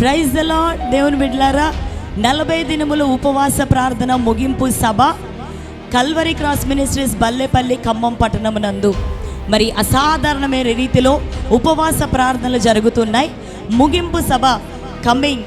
Praise the దేవుని బిడ్డలారా నలభై దినముల ఉపవాస ప్రార్థన ముగింపు సభ Calvary cross ministries Ballepalli Khammam పట్టణమునందు. మరి అసాధారణమైన రీతిలో ఉపవాస ప్రార్థనలు జరుగుతున్నాయి. ముగింపు సభ కమింగ్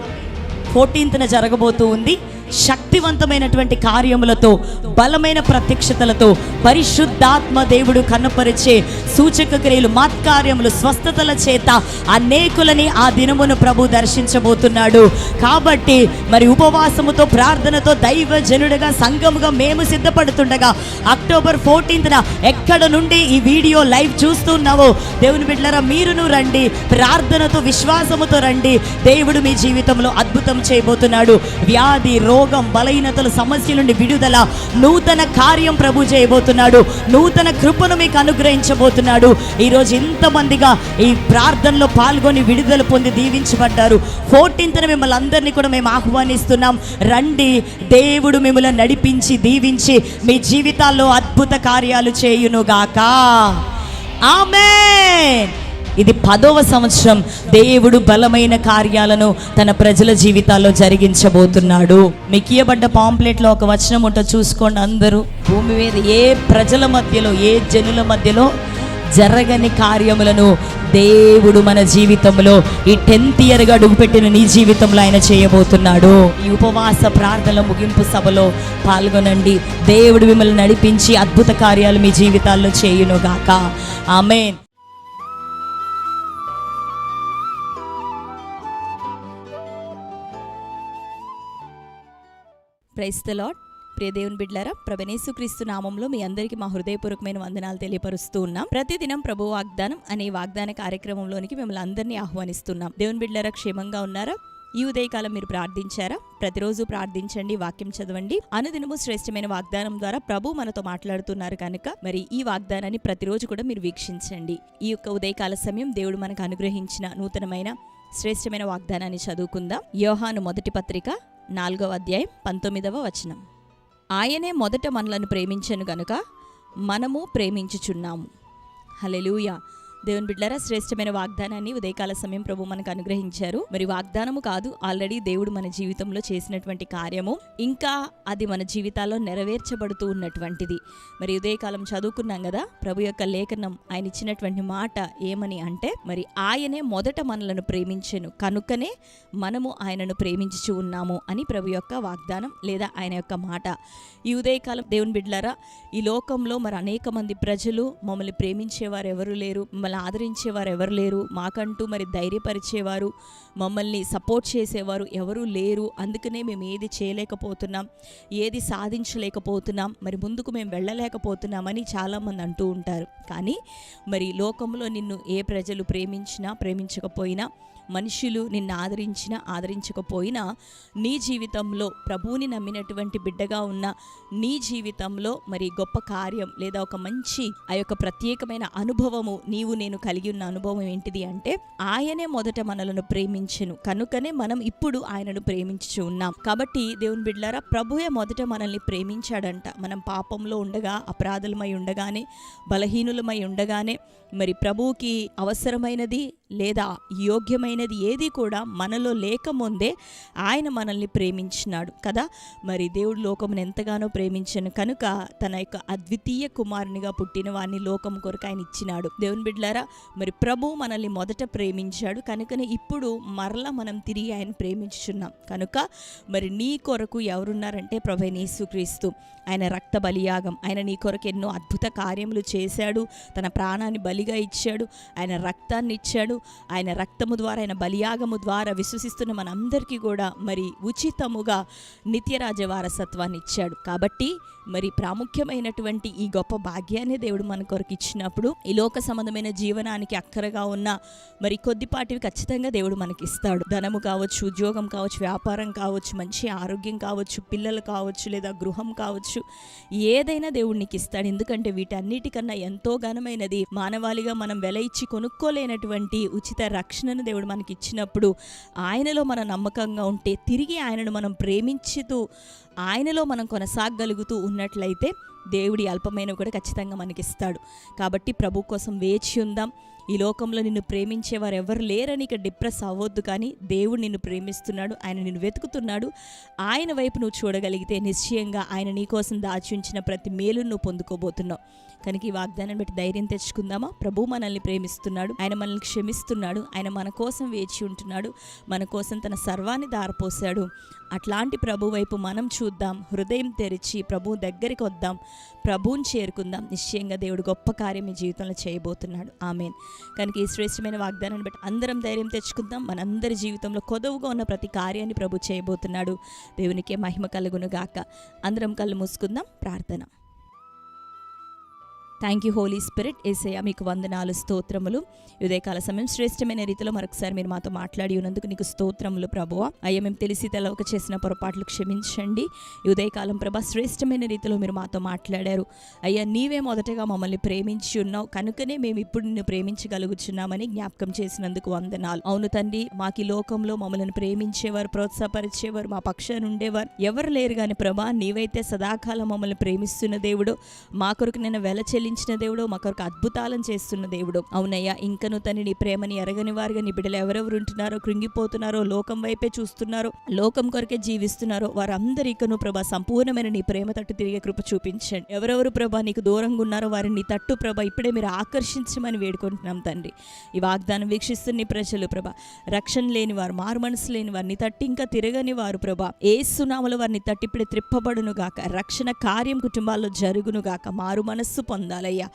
ఫోర్టీన్త్న జరగబోతూ ఉంది. శక్తివంతమైనటువంటి కార్యములతో బలమైన ప్రత్యక్షతలతో పరిశుద్ధాత్మ దేవుడు కన్నపరిచే సూచక క్రియలు మత్కార్యములు స్వస్థతల చేత అనేకులని ఆ దినమును ప్రభు దర్శించబోతున్నాడు. కాబట్టి మరి ఉపవాసముతో ప్రార్థనతో దైవ జనుడిగా సంఘముగా మేము సిద్ధపడుతుండగా అక్టోబర్ ఫోర్టీన్త్న ఎక్కడ నుండి ఈ వీడియో లైవ్ చూస్తున్నావో దేవుని బిడ్డలరా మీరును రండి ప్రార్థనతో విశ్వాసముతో రండి. దేవుడు మీ జీవితంలో అద్భుతం చేయబోతున్నాడు. వ్యాధి రోగం బలహీనతలు సమస్య నుండి విడుదల నూతన కార్యం ప్రభు చేయబోతున్నాడు. నూతన కృపను మీకు అనుగ్రహించబోతున్నాడు. ఈరోజు ఇంతమందిగా ఈ ప్రార్థనలో పాల్గొని విడుదల పొంది దీవించబడ్డారు. ఫోర్టీన్త్న మిమ్మల్ని అందరినీ కూడా మేము ఆహ్వానిస్తున్నాం. రండి దేవుడు మిమ్మల్ని నడిపించి దీవించి మీ జీవితాల్లో అద్భుత కార్యాలు చేయును. కలుగునుగాక ఆమె ఇది పదవ సంవత్సరం దేవుడు బలమైన కార్యాలను తన ప్రజల జీవితాల్లో జరిగించబోతున్నాడు. మీకు ఇవ్వబడ్డ పాంప్లెట్లో ఒక వచనం ఉంటో చూసుకోండి అందరూ. భూమి మీద ఏ ప్రజల మధ్యలో ఏ జనుల మధ్యలో జరగని కార్యములను దేవుడు మన జీవితంలో ఈ టెన్త్ ఇయర్గా అడుగుపెట్టిన నీ జీవితంలో ఆయన చేయబోతున్నాడు. ఈ ఉపవాస ప్రార్థనల ముగింపు సభలో పాల్గొనండి. దేవుడు మిమ్మల్ని నడిపించి అద్భుత కార్యాలు మీ జీవితాల్లో చేయునుగాక. ఆమెన్. ప్రైస్ ద లాడ్ ప్రియదేవుని బిడ్లరా బిడ్లారా క్రీస్తు నామంలో మీ అందరికీ మా హృదయపూర్వకమైన వందనాలు తెలియపరుస్తూ ఉన్నాం. ప్రతిదినం ప్రభు వాగ్దానం అనే వాగ్దాన కార్యక్రమంలోనికి మిమ్మల్ని అందరినీ ఆహ్వానిస్తున్నాం. దేవుని బిడ్లారా క్షేమంగా ఉన్నారా? ఈ ఉదయకాలం మీరు ప్రార్థించారా? ప్రతిరోజు ప్రార్థించండి వాక్యం చదవండి. అనుదినము శ్రేష్టమైన వాగ్దానం ద్వారా ప్రభు మనతో మాట్లాడుతున్నారు కనుక మరి ఈ వాగ్దానాన్ని ప్రతిరోజు కూడా మీరు వీక్షించండి. ఈ యొక్క ఉదయకాల సమయం దేవుడు మనకు అనుగ్రహించిన నూతనమైన శ్రేష్టమైన వాగ్దానాన్ని చదువుకుందాం. యోహాను మొదటి పత్రిక నాలుగవ అధ్యాయం పంతొమ్మిదవ వచనం. ఆయనే మొదట మనలను ప్రేమించను గనుక మనము ప్రేమించుచున్నాము. హలెలూయా దేవుని బిడ్డలారా శ్రేష్టమైన వాగ్దానాన్ని ఉదయకాల సమయం ప్రభు మనకు అనుగ్రహించారు. మరి వాగ్దానము కాదు ఆల్రెడీ దేవుడు మన జీవితంలో చేసినటువంటి కార్యము. ఇంకా అది మన జీవితాల్లో నెరవేర్చబడుతూ ఉన్నటువంటిది. మరి ఉదయకాలం చదువుకున్నాం కదా ప్రభు యొక్క లేఖనం ఆయన ఇచ్చినటువంటి మాట ఏమని అంటే మరి ఆయనే మొదట మనలను ప్రేమించెను కనుకనే మనము ఆయనను ప్రేమించుచు ఉన్నాము అని ప్రభు యొక్క వాగ్దానం లేదా ఆయన యొక్క మాట. ఈ ఉదయకాలం దేవుని బిడ్డలారా ఈ లోకంలో మరి అనేక మంది ప్రజలు మమ్మల్ని ప్రేమించేవారు ఎవరు లేరు మమ్మల్ని ఆదరించేవారు ఎవరు లేరు. మాకంటూ మరి ధైర్యపరిచేవారు మమ్మల్ని సపోర్ట్ చేసేవారు ఎవరు లేరు. అందుకనే మేము ఏది చేయలేకపోతున్నాం ఏది సాధించలేకపోతున్నాం మరి ముందుకు మేము వెళ్ళలేకపోతున్నామని చాలామంది అంటూ ఉంటారు. కానీ మరి లోకంలో నిన్ను ఏ ప్రజలు ప్రేమించినా ప్రేమించకపోయినా మనుషులు నిన్ను ఆదరించినా ఆదరించకపోయినా నీ జీవితంలో ప్రభువుని నమ్మినటువంటి బిడ్డగా ఉన్న నీ జీవితంలో మరి గొప్ప కార్యం లేదా ఒక మంచి ఆ యొక్క ప్రత్యేకమైన అనుభవము నీవు నేను కలిగి ఉన్న అనుభవం ఏంటిది అంటే ఆయనే మొదట మనలను ప్రేమించను. కనుకనే మనం ఇప్పుడు ఆయనను ప్రేమించు ఉన్నాం. కాబట్టి దేవుని బిడ్డలారా ప్రభుయే మొదట మనల్ని ప్రేమించాడంట. మనం పాపంలో ఉండగా అపరాధులమై ఉండగానే బలహీనులమై ఉండగానే మరి ప్రభువుకి అవసరమైనది లేదా యోగ్యమైనది ఏది కూడా మనలో లేకముందే ఆయన మనల్ని ప్రేమించినాడు కదా. మరి దేవుడు లోకమును ఎంతగానో ప్రేమించను. కనుక తన యొక్క అద్వితీయ కుమారునిగా పుట్టిన వాడిని లోకం కొరకు ఆయన ఇచ్చినాడు. దేవుని బిడ్డలారా మరి ప్రభు మనల్ని మొదట ప్రేమించాడు. కనుకనే ఇప్పుడు మరలా మనం తిరిగి ఆయన ప్రేమించుచున్నాం. కనుక మరి నీ కొరకు ఎవరున్నారంటే ప్రభు యేసుక్రీస్తు. ఆయన రక్త బలియాగం. ఆయన నీ కొరకు ఎన్నో అద్భుత కార్యములు చేశాడు. తన ప్రాణాన్ని బలిగా ఇచ్చాడు. ఆయన రక్తాన్ని ఇచ్చాడు. ఆయన రక్తము ద్వారా ఆయన బలియాగము ద్వారా విశ్వసిస్తున్న మనందరికీ కూడా మరి ఉచితముగా నిత్యరాజ వారసత్వాన్ని ఇచ్చాడు. కాబట్టి మరి ప్రాముఖ్యమైనటువంటి ఈ గొప్ప భాగ్యాన్ని దేవుడు మన కొరకు ఇచ్చినప్పుడు ఈ లోక సంబంధమైన జీవనానికి అక్కరగా ఉన్న మరి కొద్దిపాటివి ఖచ్చితంగా దేవుడు మనకి ఇస్తాడు ధనము కావచ్చు ఉద్యోగం కావచ్చు వ్యాపారం కావచ్చు మంచి ఆరోగ్యం కావచ్చు పిల్లలు కావచ్చు లేదా గృహం కావచ్చు ఏదైనా దేవుడు నీకు ఇస్తాడు ఎందుకంటే వీటన్నిటికన్నా ఎంతో ఘనమైనది మానవాళిగా మనం వెల ఇచ్చి కొనుక్కోలేనటువంటి ఉచిత రక్షణను దేవుడు మనకి ఇచ్చినప్పుడు ఆయనలో మన నమ్మకంగా ఉంటే తిరిగి ఆయనను మనం ప్రేమించుతూ ఆయనలో మనం కొనసాగలుగుతూ ఉన్నట్లయితే దేవుడి అల్పమైనవి కూడా ఖచ్చితంగా మనకిస్తాడు. కాబట్టి ప్రభు కోసం వేచి ఉందాం. ఈ లోకంలో నిన్ను ప్రేమించేవారు ఎవరు లేరని ఇక డిప్రెస్ అవ్వద్దు కానీ దేవుడు నిన్ను ప్రేమిస్తున్నాడు. ఆయన నిన్ను వెతుకుతున్నాడు. ఆయన వైపు నువ్వు చూడగలిగితే నిశ్చయంగా ఆయన నీ కోసం దాచి ఉంచిన ప్రతి మేలు నువ్వు పొందుకోబోతున్నావు. కనుక ఈ వాగ్దానం బట్టి ధైర్యం తెచ్చుకుందామా? ప్రభు మనల్ని ప్రేమిస్తున్నాడు. ఆయన మనల్ని క్షమిస్తున్నాడు. ఆయన మన కోసం వేచి ఉంటున్నాడు. మన కోసం తన సర్వాన్ని దారపోశాడు. అట్లాంటి ప్రభు వైపు మనం చూద్దాం. హృదయం తెరిచి ప్రభు దగ్గరికి వద్దాం. ప్రభువుని చేరుకుందాం. నిశ్చయంగా దేవుడు గొప్ప కార్యం మీ జీవితంలో చేయబోతున్నాడు. ఆమెన్. కనుక ఈ శ్రేష్టమైన వాగ్దానాన్ని బట్టి అందరం ధైర్యం తెచ్చుకుందాం. మనందరి జీవితంలో కొదవుగా ఉన్న ప్రతి కార్యాన్ని ప్రభు చేయబోతున్నాడు. దేవునికే మహిమ కలుగును గాక. అందరం కళ్ళు మూసుకుందాం. ప్రార్థన. Thank you holy spirit Yesayya మీకు వందనాలు స్తోత్రములు. ఉదయకాల సమయం శ్రేష్టమైన రీతిలో మరొకసారి మీరు మాతో మాట్లాడి ఉన్నందుకు నీకు స్తోత్రములు ప్రభువ. అయ్యా మేము తెలిసి తెలవక చేసిన పొరపాట్లు క్షమించండి. ఉదయకాలం ప్రభా శ్రేష్టమైన రీతిలో మీరు మాతో మాట్లాడారు. అయ్యా నీవే మొదటగా మమ్మల్ని ప్రేమించి ఉన్నావు. కనుకనే మేము ఇప్పుడు నిన్ను ప్రేమించగలుగుచున్నామని జ్ఞాపకం చేసినందుకు వందనాలు. అవును తండ్రి మాకు ఈ లోకంలో మమ్మల్ని ప్రేమించేవారు ప్రోత్సాహపరిచేవారు మా పక్షాన ఉండేవారు. ఎవరు లేరు కానీ ప్రభా నీవైతే సదాకాలం మమ్మల్ని ప్రేమిస్తున్న దేవుడు. మా కొరకు నేను వెల చెల్లించిన దేవుడు మా కొరకు అద్భుతాలను చేస్తున్న దేవుడు. అవునయ్యా ఇంకను తని నీ ప్రేమని ఎరగని వారిగా నీ బిడ్డలు ఎవరెవరు ఉంటున్నారో కృంగిపోతున్నారో లోకం వైపే చూస్తున్నారో లోకం కొరకే జీవిస్తున్నారో వారందరికను ప్రభా సంపూర్ణమైన నీ ప్రేమ తట్టు తిరిగే కృప చూపించండి. ఎవరెవరు ప్రభా నీకు దూరంగా ఉన్నారో వారిని నీ తట్టు ప్రభా ఇప్పుడే మీరు ఆకర్షించమని వేడుకుంటున్నాం తండ్రి. ఈ వాగ్దానం వీక్షిస్తున్న ప్రజలు ప్రభా రక్షణ లేని వారు మారు మనసు లేని వారిని తట్టి ఇంకా తిరగని వారు ప్రభా ఏ సునామలు వారిని తట్టి ఇప్పుడే త్రిప్పబడును గాక రక్షణ కార్యం కుటుంబాల్లో జరుగును గాక మారు మనస్సు పొందాలయ్యా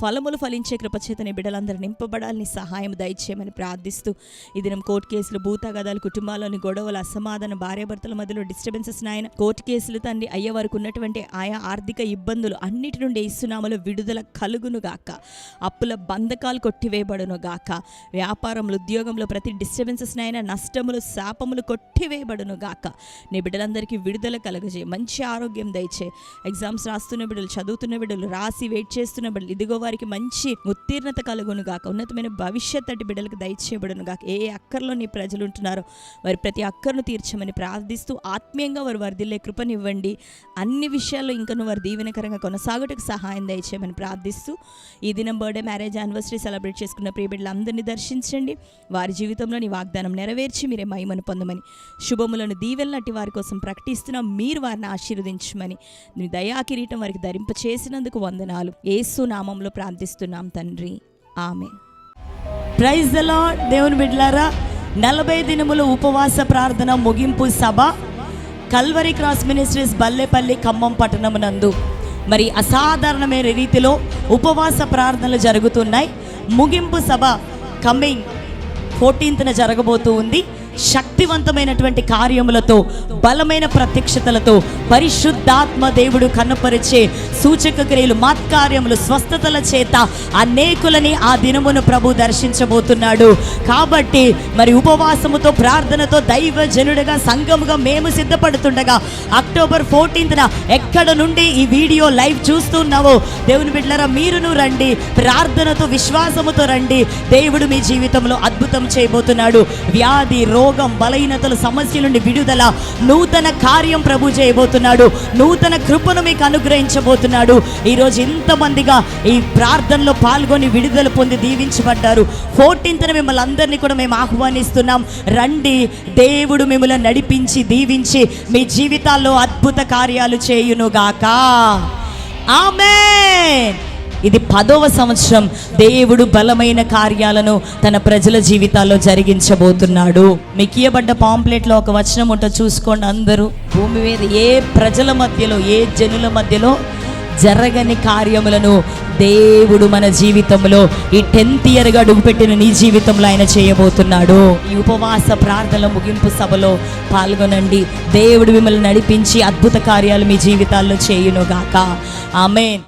ఫలములు ఫలించే కృపచేతని బిడ్డలందరూ నింపబడాలని సహాయం దయచేయమని ప్రార్థిస్తూ ఈ దినం కోర్టు కేసులు భూతగదాలు కుటుంబాల్లోని గొడవలు అసమాధాన భార్యాభర్తల మధ్యలో డిస్టర్బెన్సెస్ నాయన. కోర్టు కేసులు తండ్రి అయ్యే వరకు ఉన్నటువంటి ఆయా ఆర్థిక ఇబ్బందులు అన్నిటి నుండి ఇస్తున్నామలో విడుదల కలుగును గాక. అప్పుల బంధకాలు కొట్టివేయబడును గాక. వ్యాపారంలో ఉద్యోగంలో ప్రతి డిస్టర్బెన్సెస్ నాయన నష్టములు శాపములు కొట్టివేయబడును గాక. నీ బిడ్డలందరికీ విడుదల కలుగజే మంచి ఆరోగ్యం దయచే ఎగ్జామ్స్ రాస్తున్న బిడ్డలు చదువుతున్న బిడ్డలు రాసి వెయిట్ చేసి చేస్తున్న బిడ్డలు ఇదిగో వారికి మంచి ఉత్తీర్ణత కలుగును గాక ఉన్నతమైన భవిష్యత్ అటు బిడ్డలకు దయచేయబడును గాక. ఏ అక్కర్లో నీ ప్రజలు ఉంటున్నారో వారి ప్రతి అక్కర్ను తీర్చమని ప్రార్థిస్తూ ఆత్మీయంగా వారు వరదిల్లే కృపనివ్వండి. అన్ని విషయాల్లో ఇంకను వారు దీవెనకరంగా కొనసాగుటకు సహాయం దయచేయమని ప్రార్థిస్తూ ఈ దినం బర్త్డే మ్యారేజ్ యానివర్సరీ సెలబ్రేట్ చేసుకున్న ప్రియ బిడ్డలందరినీ దర్శించండి. వారి జీవితంలో నీ వాగ్దానం నెరవేర్చి మీరే మహిమను పొందమని శుభములను దీవెనలాంటి వారి కోసం ప్రకటిస్తున్నాం. మీరు వారిని ఆశీర్వదించమని నీ దయా కిరీటం వారికి ధరింప చేసినందుకు వందనాలు. ఏ నామంలో ప్రార్థిస్తున్నాం తండ్రి. ఆమె ప్రైజ్ ద దేవుని బిడ్లారా నలభై దినముల ఉపవాస ప్రార్థన ముగింపు సభ Calvary cross ministries Ballepalli Khammam పట్టణమునందు మరి అసాధారణమైన రీతిలో ఉపవాస ప్రార్థనలు జరుగుతున్నాయి. ముగింపు సభ కమింగ్ ఫోర్టీన్త్న జరగబోతూ ఉంది. శక్తివంతమైనటువంటి కార్యములతో బలమైన ప్రత్యక్షతలతో పరిశుద్ధాత్మ దేవుడు కనుపరిచే సూచక క్రియలు మత్కార్యములు స్వస్థతల చేత అనేకులని ఆ దినమును ప్రభు దర్శించబోతున్నాడు. కాబట్టి మరి ఉపవాసముతో ప్రార్థనతో దైవ జనుడిగా సంఘముగా మేము సిద్ధపడుతుండగా అక్టోబర్ ఫోర్టీన్త్న ఎక్కడ నుండి ఈ వీడియో లైవ్ చూస్తున్నావో దేవుని బిడ్డలరా మీరును రండి ప్రార్థనతో విశ్వాసముతో రండి. దేవుడు మీ జీవితంలో అద్భుతం చేయబోతున్నాడు. వ్యాధి రో రోగం బలహీనతలు సమస్యల నుండి విడుదల. నూతన కార్యం ప్రభు చేయబోతున్నాడు. నూతన కృపను మీకు అనుగ్రహించబోతున్నాడు. ఈరోజు ఇంతమందిగా ఈ ప్రార్థనలో పాల్గొని విడుదల పొంది దీవించబడ్డారు. ఫోర్టీన్త్న మిమ్మల్ని అందరినీ కూడా మేము ఆహ్వానిస్తున్నాం. రండి దేవుడు మిమ్మల్ని నడిపించి దీవించి మీ జీవితాల్లో అద్భుత కార్యాలు చేయునుగాక. ఆమె ఇది పదవ సంవత్సరం. దేవుడు బలమైన కార్యాలను తన ప్రజల జీవితాల్లో జరిగించబోతున్నాడు. మీకు ఇయ్యబడ్డ పాంప్లెట్లో ఒక వచనం ఉంటో చూసుకోండి అందరూ. భూమి మీద ఏ ప్రజల మధ్యలో ఏ జనుల మధ్యలో జరగని కార్యములను దేవుడు మన జీవితంలో ఈ టెన్త్ ఇయర్గా అడుగుపెట్టిన నీ జీవితంలో ఆయన చేయబోతున్నాడు. ఈ ఉపవాస ప్రార్థనల ముగింపు సభలో పాల్గొనండి. దేవుడు మిమ్మల్ని నడిపించి అద్భుత కార్యాలు మీ జీవితాల్లో చేయునుగాక. ఆమెన్.